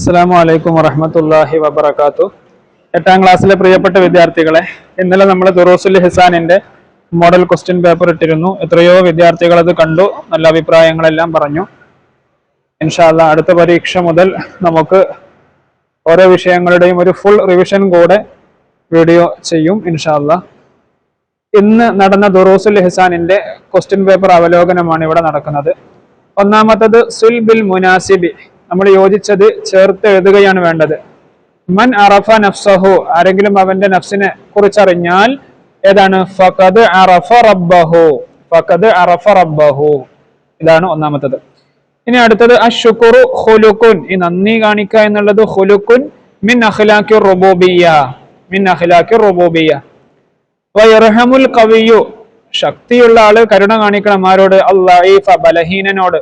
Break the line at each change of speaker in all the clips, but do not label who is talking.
അസ്സാം വലൈക്കും വറഹമത്തല്ലാഹി വബർക്കാത്തു എട്ടാം ക്ലാസ്സിലെ പ്രിയപ്പെട്ട വിദ്യാർത്ഥികളെ ഇന്നലെ നമ്മൾ ദുറോസുൽ ഹിസാനിന്റെ മോഡൽ ക്വസ്റ്റ്യൻ പേപ്പർ ഇട്ടിരുന്നു. എത്രയോ വിദ്യാർത്ഥികൾ അത് കണ്ടു. നല്ല അഭിപ്രായങ്ങളെല്ലാം പറഞ്ഞു. ഇൻഷാല്ല അടുത്ത പരീക്ഷ മുതൽ നമുക്ക് ഓരോ വിഷയങ്ങളുടെയും ഒരു ഫുൾ റിവിഷൻ കൂടെ വീഡിയോ ചെയ്യും ഇൻഷാല്ല ഇന്ന് നടന്ന ദുറൂസുൽ ഹിസാനിന്റെ ക്വസ്റ്റ്യൻ പേപ്പർ അവലോകനമാണ് ഇവിടെ നടക്കുന്നത്. ഒന്നാമത്തത് സുൽ ബിൽ മുനാസിബി. നമ്മൾ യോജിച്ചത് ചേർത്ത് എഴുതുകയാണ് വേണ്ടത്. മൻ അറഫ നഫ്സഹു. ആരെങ്കിലും അവന്റെ നഫ്സിനെ കുറിച്ചറിഞ്ഞാൽ ഏതാണ്? ഫഖദ് അറഫ റബ്ബഹു. ഫഖദ് അറഫ റബ്ബഹു. ഇതാണ് ഒന്നാമത്തത്. ഇനി അടുത്തത് അഷുക്കുറു ഹുലുക്കുൻ ഈ നന്ദി കാണിക്കുക എന്നുള്ളത് ഹുലുക്കുൻ മിൻ അഖ്ലാഖി റുബൂബിയ മിൻ അഖ്ലാഖി റുബൂബിയ വയർഹമുൽ കവിയു ശക്തിയുള്ള ആൾ കരുണ കാണിക്കണം ആരോട്? അള്ളഹീഫ ബലഹീനനോട്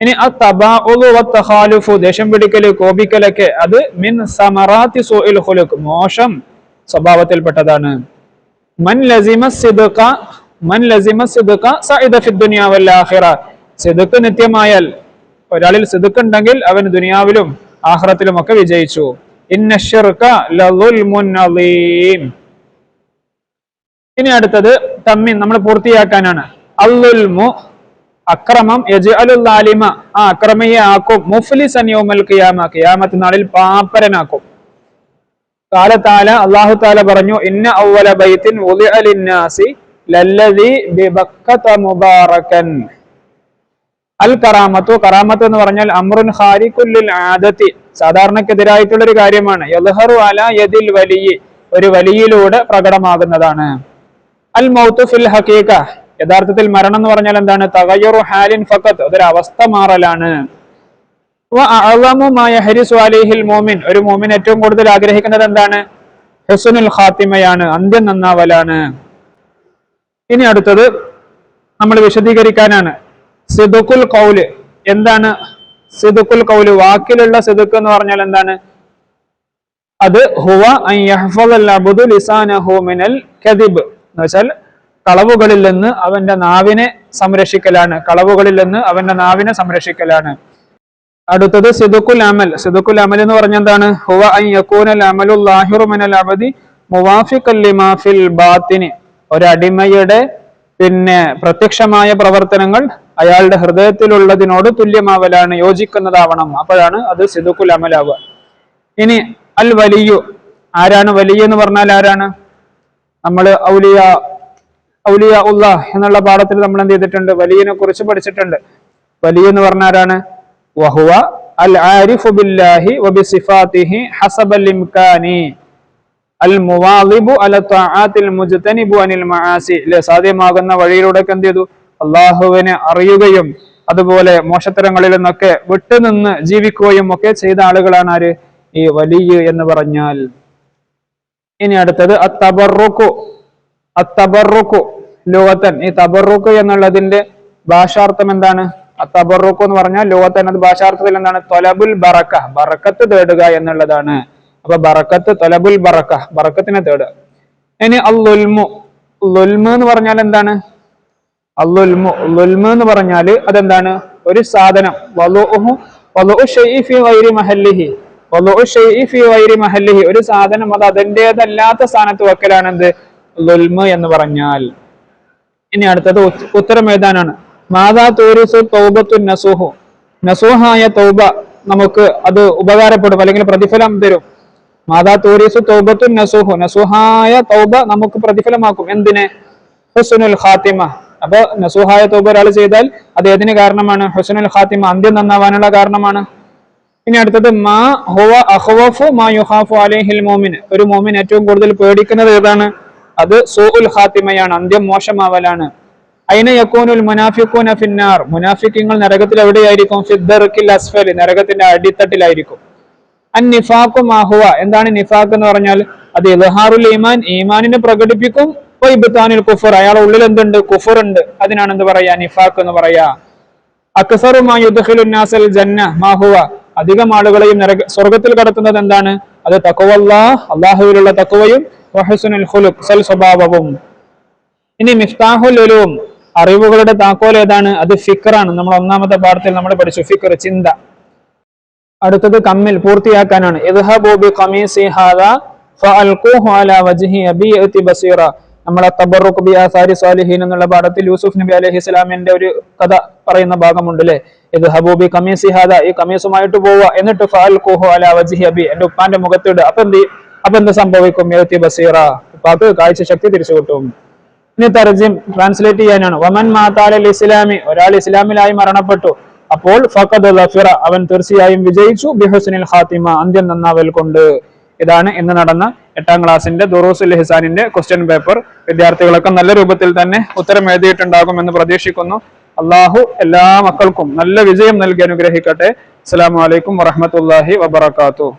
ഇനി തഖാലുഫു ദേഷ്യം പിടിക്കൽ കോപിക്കലൊക്കെ അത് മിൻ സമറാത്തി മോശം സ്വഭാവത്തിൽപ്പെട്ടതാണ്. മൻ ലസിമ സിദുക്ക മൻ ലസിമ സിദുക്ക സഇദ സിദ്ഖ് നിത്യമായാൽ ഒരാളിൽ സിദുക്ക് ഉണ്ടെങ്കിൽ അവൻ ദുനിയാവിലും ആഹ്റത്തിലും ഒക്കെ വിജയിച്ചു. ഇനി അടുത്തത് തമ്മിൻ നമ്മൾ പൂർത്തിയാക്കാനാണ്. അല്ലുൽമു അക്രമം യജുഅലുലാലിമ ആ അക്രമയെ ആക്കും മുഫ്ലിസൻ യോമൽ ഖിയാമ. ഖിയാമത്ത് നാളിൽ പാപ്പരനാക്കും. കാലത്താല അള്ളാഹു താല പറഞ്ഞു ഇന്ന ഔവല ബൈത്തിൻ ഉലി അലിന്നാസി ലല്ലദി ബിബക്കത മുബാറകൻ. അൽ കറാമത്തു കറാമത്ത് എന്ന് പറഞ്ഞാൽ അമ്രുൻ ഹാരിക്കുല്ലിൽ ആദത്തി. സാധാരണക്കെതിരായിട്ടുള്ള ഒരു കാര്യമാണ്. യൽഹറു അല യദിൽ വലിയ. ഒരു വലിയിലൂടെ പ്രകടമാകുന്നതാണ്. അൽ മൗത്തു ഫിൽ ഹക്കീക യഥാർത്ഥത്തിൽ മരണം എന്ന് പറഞ്ഞാൽ എന്താണ്? തകയറു ഹാലിൻ ഫക്കത്ത് അതൊരു അവസ്ഥ മാറലാണ്. മോമിൻ ഒരു മോമിൻ ഏറ്റവും കൂടുതൽ ആഗ്രഹിക്കുന്നത് എന്താണ്? ഹെസുനുൽ ഖാത്തിമയാണ്. അന്ത്യം നന്നാവലാണ്. ഇനി അടുത്തത് നമ്മൾ വിശദീകരിക്കാനാണ്. സിദുക്കുൽ കൗൽ എന്താണ് സിദുക്കുൽ കൗൽ വാക്കിലുള്ള സിദുക്ക് എന്ന് പറഞ്ഞാൽ എന്താണ്? അത് ഹുവ ലിസാനഹു മിനൽ കദിബ്. എന്ന് വെച്ചാൽ കളവുകളിൽ നിന്ന് അവന്റെ നാവിനെ സംരക്ഷിക്കലാണ്. കളവുകളിൽ നിന്ന് അവന്റെ നാവിനെ സംരക്ഷിക്കലാണ്. അടുത്തത് സിദുക്കുൽ അമൽ. സിദുക്കുൽ അമൽ എന്ന് പറഞ്ഞ എന്താണ്? ഹുവ ലാഹിറു അബദി പിന്നെ പ്രത്യക്ഷമായ പ്രവർത്തനങ്ങൾ അയാളുടെ ഹൃദയത്തിലുള്ളതിനോട് തുല്യമാവലാണ് യോജിക്കുന്നതാവണം. അപ്പോഴാണ് അത് സിദുക്കുൽ അമലാവുക ഇനി അൽ വലിയു. ആരാണ് വലിയ എന്ന് പറഞ്ഞാൽ ആരാണ്? നമ്മൾ ഔലിയ ഔലിയ ഉല്ലാഹ് എന്നുള്ള പാഠത്തിൽ നമ്മൾ എന്ത് ചെയ്തിട്ടുണ്ട്? വലിയനെ കുറിച്ച് പഠിച്ചിട്ടുണ്ട്. വലിയ എന്ന് പറഞ്ഞാരാണ് വഹുവ അൽ ആരിഫു ബില്ലാഹി വബിസിഫാത്തിഹി ഹസബൽ ഇംകാനി. അൽ മുവാലിബു അല തആത്തിൽ മുജ്തനിബു അനിൽ മആസി. സാധ്യമാകുന്ന വഴിയിലൂടെ എന്ത് ചെയ്തു? അള്ളാഹുവിനെ അറിയുകയും അതുപോലെ മോശത്തരങ്ങളിൽ നിന്നൊക്കെ വിട്ടുനിന്ന് ജീവിക്കുകയും ഒക്കെ ചെയ്ത ആളുകളാണ് ആര്? ഈ വലിയ എന്ന് പറഞ്ഞാൽ. ഇനി അടുത്തത് അത്തബറുക്കു. അത്തബറുക്കു. ലോകത്തൻ. ഈ തബറുക്ക് എന്നുള്ളതിന്റെ ഭാഷാർത്ഥം എന്താണ്? അത്തബറുക്കു എന്ന് പറഞ്ഞാൽ ലോകത്തൻ അത് ഭാഷാർത്ഥത്തിൽ എന്താണ്? തൊലബുൽ ബറക്ക. ബറക്കത്ത് തേടുക എന്നുള്ളതാണ്. അപ്പൊ ബറക്കത്ത് തൊലബുൽ ബറക്ക. ബറക്കത്തിനെ തേടുക. ഇനി അല്ലുൽമു ലുൽമു എന്ന് പറഞ്ഞാൽ എന്താണ്? അല്ലുൽമു ലുൽമു എന്ന് പറഞ്ഞാൽ അതെന്താണ്? ഒരു സാധനം. വലുഹു വലുഹു ഷെയ്ഫി വൈരി മഹല്ലിഹി. വലുഹു ഷെയ്ഫി വൈരി മഹല്ലിഹി. ഒരു സാധനം അത് അതിന്റെതല്ലാത്ത സ്ഥാനത്ത് വെക്കലാണ് ലുൽമു എന്ന് പറഞ്ഞാൽ. ഇനി അടുത്തത് ഉത്തരം എഴുതാനാണ്. മാതാ തോരുസു തൗബത്തു നസുഹു. നസുഹായ തൗബ നമുക്ക് അത് ഉപകാരപ്പെടും അല്ലെങ്കിൽ പ്രതിഫലം തരും. മാതാ തോരിസു തൗബത്തു നസുഹു. നസുഹായ തൗബ നമുക്ക് പ്രതിഫലമാക്കും. എന്തിന്? ഹുസുനുൽ ഖാത്തിമ. അപ്പൊ നസുഹായ തൗബ ഒരാൾ ചെയ്താൽ അത് ഏതിന് കാരണമാണ്? ഹുസനുൽ ഖാത്തിമ അന്ത്യം നന്നാവാനുള്ള കാരണമാണ്. ഇനി അടുത്തത് മാ ഹുവ അഹ്വഫു മാ യുഹാഫു അലൈഹിൽ മോമിൻ. ഒരു മോമിൻ ഏറ്റവും കൂടുതൽ പേടിക്കുന്നത് ഏതാണ്? അത് സോഹുൽ ഹാത്തിമയാണ് അന്ത്യം മോശമാവലാണ്. അയിന യക്കോനുൽ മുനാഫിഖൂന ഫിന്നാർ? മുനാഫിക്കിങ്ങൾ നരകത്തിൽ എവിടെയായിരിക്കും? ഫിദ്ദർക്കിൽ അസ്ഫൽ നരകത്തിന്റെ അടിത്തട്ടിലായിരിക്കും. അൻ നിഫാഖു മാഹുവ എന്താണ് നിഫാഖ് എന്ന് പറഞ്ഞാൽ? അത് ഇലഹാറുൽ ഈമാൻ ഈമാനിനെ പ്രകടിപ്പിക്കും. വൈബത്താനുൽ കുഫർ അയാളുടെ ഉള്ളിൽ എന്തുണ്ട്? കുഫർ ഉണ്ട്. അതിനാണ് എന്ത് പറയാ? നിഫാഖ് എന്ന് പറയാ. അക്സറുമായുദ്ഖിലുന്നാസൽ ജന്ന മാഹുവ അധികം ആളുകളെയും നരക സ്വർഗത്തിൽ കടത്തുന്നത് എന്താണ്? അത് തക്കുവല്ലാ അള്ളാഹുവിലുള്ള തക്കുവയും സൽ സ്വഭാവവും. ഇനി മിഫ്താഹുൽ ഉലൂം അറിവുകളുടെ താക്കോൽ ഏതാണ്? അത് ഫിക്റാണ് നമ്മൾ ഒന്നാമത്തെ പാഠത്തിൽ നമ്മൾ പഠിച്ചു ഫിക്ർ ചിന്ത. അടുത്തത് കമ്മിൽ പൂർത്തിയാക്കാനാണ്. നമ്മളെ ബി സാലിഹീൻ എന്നുള്ള പാഠത്തിൽ യൂസുഫ് നബി അലഹി ഇസ്ലാമിന്റെ ഒരു കഥ പറയുന്ന ഭാഗമുണ്ട് അല്ലേ ഇത് ഹബൂബി കമീസ് ഹാദ ഈ കമീസുമായിട്ട് പോവുക. എന്നിട്ട് ഫഅൽഖൂഹു അലാ വജിഹി അബി എന്റെ ഉപ്പാന്റെ മുഖത്തിട് അപ്പൊ എന്ത്? അപ്പൊ എന്ത് സംഭവിക്കും? ബസീറ ഉപ്പാക്ക് കാഴ്ച ശക്തി തിരിച്ചു കിട്ടും. ഇനി തർജിം ട്രാൻസ്ലേറ്റ് ചെയ്യാനാണ്. വമൻ മാതാലൽ ഇസ്ലാമി ഒരാൾ ഇസ്ലാമിലായി മരണപ്പെട്ടു. അപ്പോൾ അവൻ തീർച്ചയായും വിജയിച്ചു. ബിഹുസിനിൽ ഹാത്തിമ അന്ത്യം നന്നാവൽ കൊണ്ട്. ഇതാണ് ഇന്ന് നടന്ന എട്ടാം ക്ലാസ്സിന്റെ ദുറൂസുൽ ഹിസാനിന്റെ ക്വസ്റ്റ്യൻ പേപ്പർ വിദ്യാർത്ഥികളൊക്കെ നല്ല രൂപത്തിൽ തന്നെ ഉത്തരം എഴുതിയിട്ടുണ്ടാകും എന്ന് പ്രതീക്ഷിക്കുന്നു. അള്ളാഹു എല്ലാ മക്കൾക്കും നല്ല വിജയം നൽകി അനുഗ്രഹിക്കട്ടെ. അസ്സലാമു അലൈക്കും വറഹ്മത്തുള്ളാഹി വബറകാതുഹു.